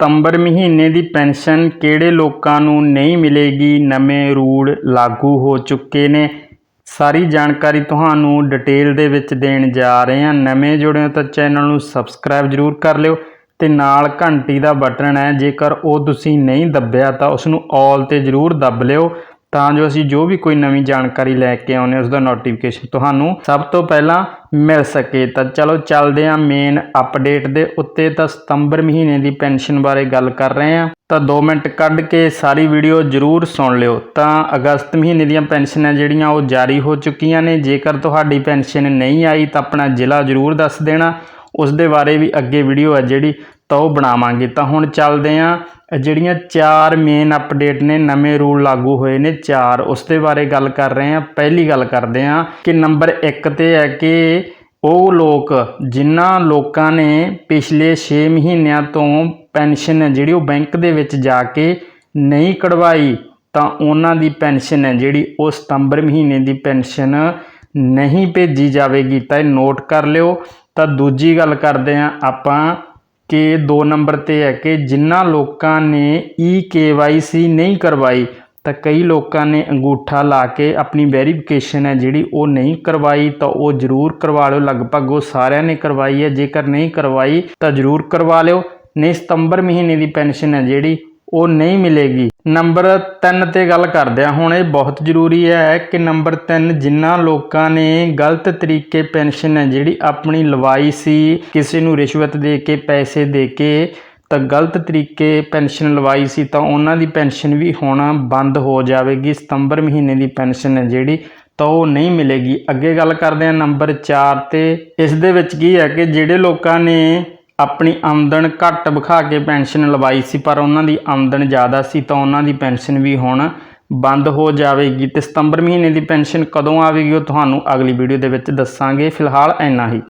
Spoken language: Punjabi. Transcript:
ਸਤੰਬਰ ਮਹੀਨੇ ਦੀ ਪੈਨਸ਼ਨ ਕਿਹੜੇ ਲੋਕਾਂ ਨੂੰ ਨਹੀਂ ਮਿਲੇਗੀ? ਨਵੇਂ ਰੂਲ ਲਾਗੂ ਹੋ ਚੁੱਕੇ ਨੇ। ਸਾਰੀ ਜਾਣਕਾਰੀ ਤੁਹਾਨੂੰ ਡਿਟੇਲ ਦੇ ਵਿੱਚ ਦੇਣ ਜਾ ਰਹੇ ਹਾਂ। ਨਵੇਂ ਜੁੜੇ ਹੋ ਤਾਂ ਚੈਨਲ ਨੂੰ ਸਬਸਕ੍ਰਾਈਬ ਜਰੂਰ ਕਰ ਲਿਓ ਤੇ ਨਾਲ ਘੰਟੀ ਦਾ ਬਟਨ ਹੈ। ਜੇਕਰ ਉਹ ਤੁਸੀਂ ਨਹੀਂ ਦੱਬਿਆ ਤਾਂ ਉਸ ਨੂੰ ਆਲ ਤੇ ਜਰੂਰ ਦੱਬ ਲਿਓ। ਤਾਂ ਜੋ ਅਸੀਂ ਜੋ ਵੀ ਕੋਈ ਨਵੀਂ ਜਾਣਕਾਰੀ ਲੈ ਕੇ ਆਉਂਦੇ ਉਸ ਦਾ ਨੋਟੀਫਿਕੇਸ਼ਨ ਤੁਹਾਨੂੰ ਸਭ ਤੋਂ ਪਹਿਲਾਂ ਮਿਲ ਸਕੇ। ਤਾਂ ਚਲੋ ਚੱਲਦੇ ਹਾਂ ਮੇਨ ਅਪਡੇਟ ਦੇ ਉੱਤੇ। ਤਾਂ ਸਤੰਬਰ ਮਹੀਨੇ ਦੀ ਪੈਨਸ਼ਨ ਬਾਰੇ ਗੱਲ ਕਰ ਰਹੇ ਹਾਂ। ਤਾਂ 2 ਮਿੰਟ ਕੱਢ ਕੇ ਸਾਰੀ ਵੀਡੀਓ ਜਰੂਰ ਸੁਣ ਲਿਓ। ਤਾਂ ਅਗਸਤ ਮਹੀਨੇ ਦੀਆਂ ਪੈਨਸ਼ਨਾਂ ਜਿਹੜੀਆਂ, ਉਹ ਜਾਰੀ ਹੋ ਚੁੱਕੀਆਂ ਨੇ। ਜੇਕਰ ਤੁਹਾਡੀ ਪੈਨਸ਼ਨ ਨਹੀਂ ਆਈ, ਤਾਂ ਆਪਣਾ ਜ਼ਿਲ੍ਹਾ ਜਰੂਰ ਦੱਸ ਦੇਣਾ। ਉਸ ਦੇ ਬਾਰੇ ਵੀ ਅੱਗੇ ਵੀਡੀਓ ਹੈ ਜਿਹੜੀ, ਤਾਂ ਉਹ ਬਣਾਵਾਂਗੇ। ਤਾਂ ਹੁਣ ਚੱਲਦੇ ਆਂ ਜਿਹੜੀਆਂ ਚਾਰ ਮੇਨ ਅਪਡੇਟ ਨੇ, ਨਵੇਂ ਰੂਲ ਲਾਗੂ ਹੋਏ ਨੇ ਚਾਰ, ਉਸ ਦੇ ਬਾਰੇ ਗੱਲ ਕਰ ਰਹੇ ਹਾਂ। ਪਹਿਲੀ ਗੱਲ ਕਰਦੇ ਹਾਂ ਕਿ ਨੰਬਰ 1 ਤੇ ਹੈ ਕਿ ਉਹ ਲੋਕ, ਜਿਨ੍ਹਾਂ ਲੋਕਾਂ ਨੇ ਪਿਛਲੇ 6 ਮਹੀਨਿਆਂ ਤੋਂ ਪੈਨਸ਼ਨ ਜਿਹੜੀ ਉਹ ਬੈਂਕ ਦੇ ਵਿੱਚ ਜਾ ਕੇ ਨਹੀਂ ਕਢਵਾਈ, ਤਾਂ ਉਹਨਾਂ ਦੀ ਪੈਨਸ਼ਨ ਹੈ, ਜਿਹੜੀ ਉਹ ਸਤੰਬਰ ਮਹੀਨੇ ਦੀ ਪੈਨਸ਼ਨ ਨਹੀਂ ਭੇਜੀ ਜਾਵੇਗੀ। ਤਾਂ ਇਹ ਨੋਟ ਕਰ ਲਿਓ। ਤਾਂ ਦੂਜੀ ਗੱਲ ਕਰਦੇ ਹਾਂ ਆਪਾਂ ਕਿ ਦੋ ਨੰਬਰ ਤੇ ਹੈ ਕਿ ਜਿਨ੍ਹਾਂ ਲੋਕਾਂ ਨੇ ਈ ਕੇਵਾਈਸੀ ਨਹੀਂ ਕਰਵਾਈ, ਤਾਂ ਕਈ ਲੋਕਾਂ ਨੇ ਅੰਗੂਠਾ ਲਾ ਕੇ ਆਪਣੀ ਵੈਰੀਫਿਕੇਸ਼ਨ ਹੈ ਜਿਹੜੀ ਉਹ ਨਹੀਂ ਕਰਵਾਈ, ਤਾਂ ਉਹ ਜ਼ਰੂਰ ਕਰਵਾ ਲਿਓ। ਲਗਭਗ ਉਹ ਸਾਰਿਆਂ ਨੇ ਕਰਵਾਈ ਹੈ। ਜੇਕਰ ਨਹੀਂ ਕਰਵਾਈ, ਤਾਂ ਜ਼ਰੂਰ ਕਰਵਾ ਲਿਓ। ਨਹੀਂ, ਸਤੰਬਰ ਮਹੀਨੇ ਦੀ ਪੈਨਸ਼ਨ ਹੈ ਜਿਹੜੀ ਉਹ ਨਹੀਂ ਮਿਲੇਗੀ। ਨੰਬਰ 3 ਤੇ ਗੱਲ ਕਰਦੇ ਆ ਹੁਣ ਇਹ ਬਹੁਤ ਜ਼ਰੂਰੀ ਹੈ ਕਿ ਨੰਬਰ 3 ਜਿਨ੍ਹਾਂ ਲੋਕਾਂ ਨੇ ਗਲਤ ਤਰੀਕੇ ਪੈਨਸ਼ਨ ਹੈ, ਜਿਹੜੀ ਆਪਣੀ ਲਵਾਈ ਸੀ, ਕਿਸੇ ਨੂੰ ਰਿਸ਼ਵਤ ਦੇ ਕੇ, ਪੈਸੇ ਦੇ ਕੇ, ਤਾਂ ਗਲਤ ਤਰੀਕੇ ਪੈਨਸ਼ਨ ਲਵਾਈ ਸੀ, ਤਾਂ ਉਹਨਾਂ ਦੀ ਪੈਨਸ਼ਨ ਵੀ ਹੁਣ ਬੰਦ ਹੋ ਜਾਵੇਗੀ। ਸਤੰਬਰ ਮਹੀਨੇ ਦੀ ਪੈਨਸ਼ਨ ਹੈ, ਜਿਹੜੀ ਤਾਂ ਉਹ ਨਹੀਂ ਮਿਲੇਗੀ। ਅੱਗੇ ਗੱਲ ਕਰਦੇ ਹਾਂ ਨੰਬਰ 4 ਤੇ। ਇਸ ਦੇ ਵਿੱਚ ਕੀ ਹੈ ਕਿ ਜਿਹੜੇ ਲੋਕਾਂ ਨੇ ਆਪਣੀ ਆਮਦਨ ਘੱਟ ਵਿਖਾ ਕੇ ਪੈਨਸ਼ਨ ਲਵਾਈ ਸੀ, ਪਰ ਉਹਨਾਂ ਦੀ ਆਮਦਨ ਜ਼ਿਆਦਾ ਸੀ ਤਾਂ ਉਹਨਾਂ ਦੀ ਪੈਨਸ਼ਨ ਵੀ ਹੁਣ ਬੰਦ ਹੋ ਜਾਵੇਗੀ ਤੇ ਸਤੰਬਰ ਮਹੀਨੇ ਦੀ ਪੈਨਸ਼ਨ ਕਦੋਂ ਆਵੇਗੀ ਉਹ ਤੁਹਾਨੂੰ ਅਗਲੀ ਵੀਡੀਓ ਦੇ ਵਿੱਚ ਦੱਸਾਂਗੇ। ਫਿਲਹਾਲ ਇੰਨਾ ਹੀ।